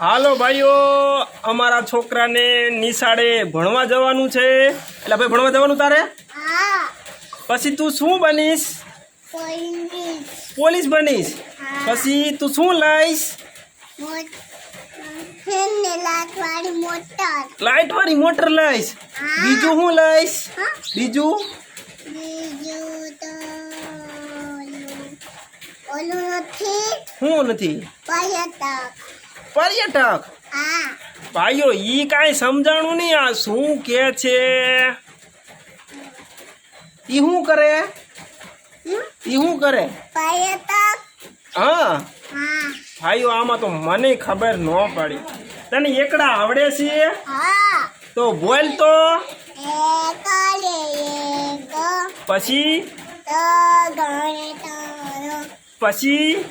હાલો ભાઈઓ અમારા છોકરાને નિશાળે ભણવા જવાનું છે. એટલે ભાઈ ભણવા જવાનું તારે? પછી તું શું બનીશ? પોલીસ બનીશ. પછી તું શું લઈશ? લાઈટ વાળી મોટર. લઈશ. બીજું શું લઈશ? બીજું? શું નથી? પર્યટક. ભાઈઓ ઈ કાંઈ સમજાણું નહીં આ શું કે છે? ઈ શું કરે? ઈ શું કરે? પર્યટક. હા. ભાઈઓ આમાં તો મને ખબર ન પડી. તને એકડા આવડે છે? તો બોલ તો. પછી? પછી?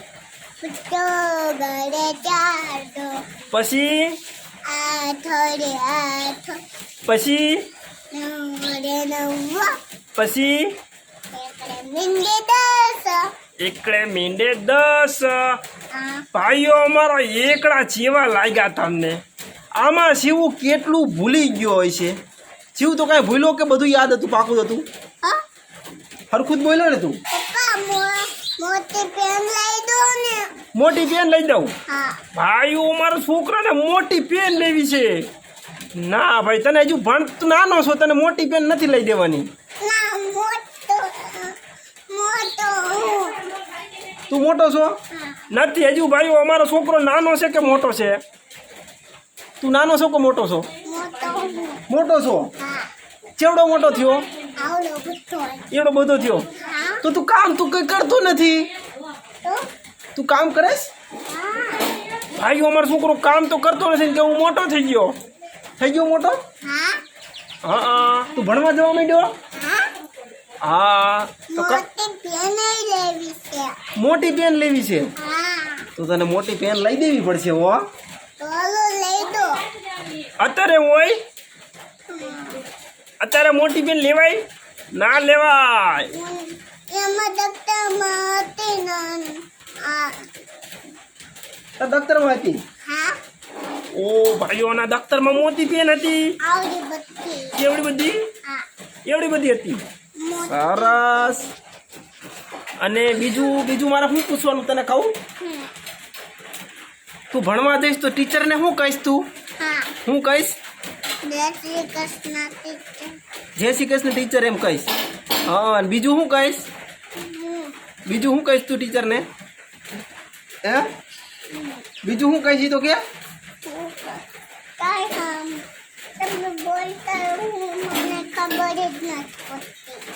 ગણે ચાર પછી? આઠ રે આઠ પછી? નવડે નવ પછી? એકડે મિંડે દસ. એકડે મીંડે દસ. ભાઈઓ અમારા એકડા જેવા લાગ્યા તમને. આમાં શિવું કેટલું ભૂલી ગયો હોય છે? શિવ તો કાંઈ ભૂલ્યો કે બધું યાદ હતું પાકું હતું? હરખું જ બોલ્યો ને તું? મોટી પેન લઈ દો ને. મોટી પેન લઈ દઉં? ભાઈ મારા છોકરાને મોટી પેન લેવી છે. ના ભાઈ તને હજુ ભણ નાનો છો તને મોટી પેન નથી લઈ દેવાની. તું મોટો છો? નથી હજુ ભાઈઓ અમારો છોકરો નાનો છે કે મોટો છે? તું નાનો છો કે મોટો છો? મોટો છો? ચેવડો મોટો થયો? એવડો બધો થયો. તો તું કામ તું કઈ કરતો નથી? તું? કામ કરેશ ભાઈ અમારો છોકરો કામ તો કરતો નથી કે હું મોટો થઈ ગયો. થઈ ગયો મોટો? હા. હા તું ભણવા જવા માંડ્યો? હા. તો મોટી પેન લેવી છે. તો તને મોટી પેન લઈ દેવી પડશે હો. અત્યારે હોય? અત્યારે મોટી બેન લેવાય? ના લેવાય. એમાં દફતરમાં હતી નાની. આ આ દફતરમાં હતી? ઓ ભાઈઓના દફતરમાં મોટી પેન હતી. આવડી બધી. એવડી બધી? એવડી બધી હતી? સરસ. અને બીજું બીજું મારે શું પૂછવાનું તને કહું? તું ભણવા જઈશ તો ટીચરને શું કહીશ તું? હા. હું કહીશ? જય શ્રી કૃષ્ણ ટીચર એમ કહીશ. હા અને બીજું શું કહીશ? બીજું શું કહીશ તું ટીચરને હે? બીજું શું કહીશ તો કે?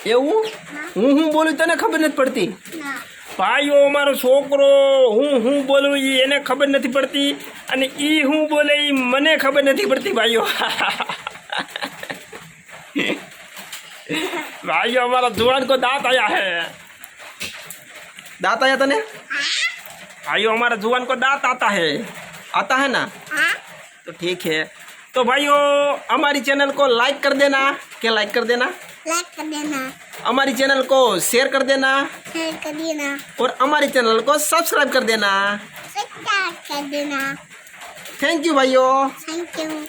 એવું? હું. હું બોલું તને ખબર નથી પડતી? ભાઈઓ મારો છોકરો હું હું બોલું ઈ એને ખબર નથી પડતી અને ઈ હું બોલે ઈ મને ખબર નથી પડતી ભાઈઓ ભાઈઓ અમારા જુવાન કો દાંત આયા હે दांत आया तने भाइयों हमारा जुआन को दांत आता है आता है ना હા तो ठीक है तो भाइयों हमारी चैनल को लाइक कर देना क्या लाइक कर देना लाइक कर देना हमारी चैनल को शेयर कर देना शेयर कर देना और हमारी चैनल को सब्सक्राइब कर देना सब्सक्राइब कर देना थैंक यू भाइयों थैंक यू